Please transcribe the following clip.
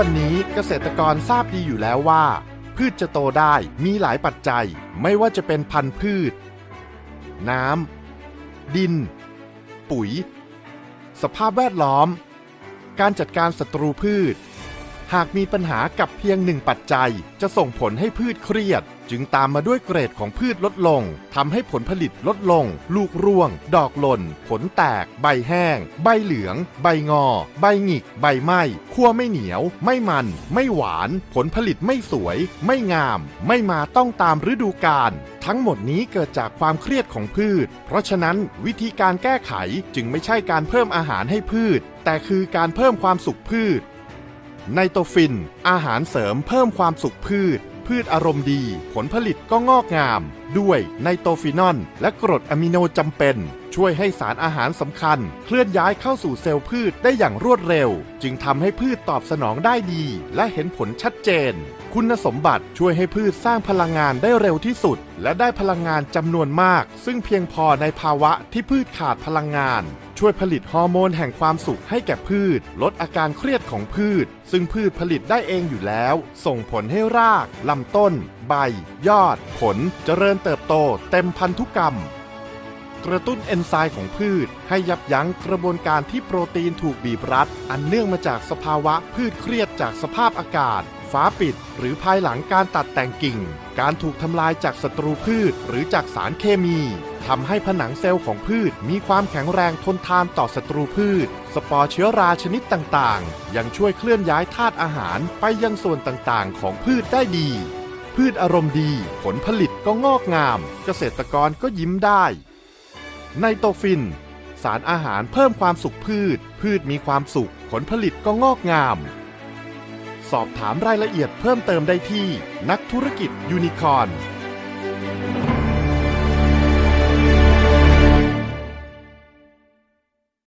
วันนี้เกษตรกรทราบดีอยู่แล้วว่า พืชจะโตได้มีหลายปัจจัย ไม่ว่าจะเป็นพันธุ์พืช น้ำ ดิน ปุ๋ย สภาพแวดล้อม การจัดการศัตรูพืช หากมีปัญหากับเพียงหนึ่งปัจจัย จะส่งผลให้พืชเครียด จึงตามมาด้วยเกรดของพืชลดลงทำให้ผลผลิตลดลง ลูกร่วง ดอกหล่น ผลแตก ใบแห้ง ใบเหลือง ใบงอ ใบหงิก ใบไหม้คั่วไม่เหนียว ไม่มัน ไม่หวาน ผลผลิตไม่สวย ไม่งาม ไม่มาต้องตามฤดูกาลทั้งหมดนี้เกิดจากความเครียดของพืช เพราะฉะนั้นวิธีการแก้ไขจึงไม่ใช่การเพิ่มอาหารให้พืช แต่คือการเพิ่มความสุขพืช ไนโตรฟิน อาหารเสริมเพิ่มความสุขพืช พืชอารมณ์ดี ผลผลิตก็งอกงาม ด้วยไนโตรฟินอลและกรดอะมิโนจำเป็น ช่วยให้สารอาหารสำคัญ เคลื่อนย้ายเข้าสู่เซลล์พืชได้อย่างรวดเร็ว จึงทำให้พืชตอบสนองได้ดี และเห็นผลชัดเจน คุณสมบัติช่วยให้พืชสร้างพลังงานได้เร็วที่สุด และได้พลังงานจำนวนมาก ซึ่งเพียงพอในภาวะที่พืชขาดพลังงาน ช่วยผลิตฮอร์โมนแห่งความสุขให้แก่พืช ลดอาการเครียดของพืช ซึ่งพืชผลิตได้เองอยู่แล้ว ส่งผลให้รากลำต้น ใบ ยอด ผล เจริญเติบโต เต็มพันธุกรรม กระตุ้นเอนไซม์ของพืช ให้ยับยั้งกระบวนการที่โปรตีนถูกบีบรัด อันเนื่องมาจากสภาวะพืชเครียดจากสภาพอากาศ ฟ้าปิด หรือภายหลังการตัดแต่งกิ่ง การถูกทำลายจากศัตรูพืชหรือจากสารเคมีทำให้ผนังเซลล์ของพืชมีความแข็งแรงทนทานต่อศัตรูพืช สปอร์เชื้อราชนิดต่างๆ ยังช่วยเคลื่อนย้ายธาตุอาหารไปยังส่วนต่างๆ ของพืชได้ดี พืชอารมณ์ดี ผลผลิตก็งอกงาม เกษตรกรก็ยิ้มได้ ไนโตฟิน สารอาหารเพิ่มความสุขพืช พืชมีความสุข ผลผลิตก็งอกงาม สอบถามรายละเอียดเพิ่มเติมได้ที่นักธุรกิจยูนิคอร์น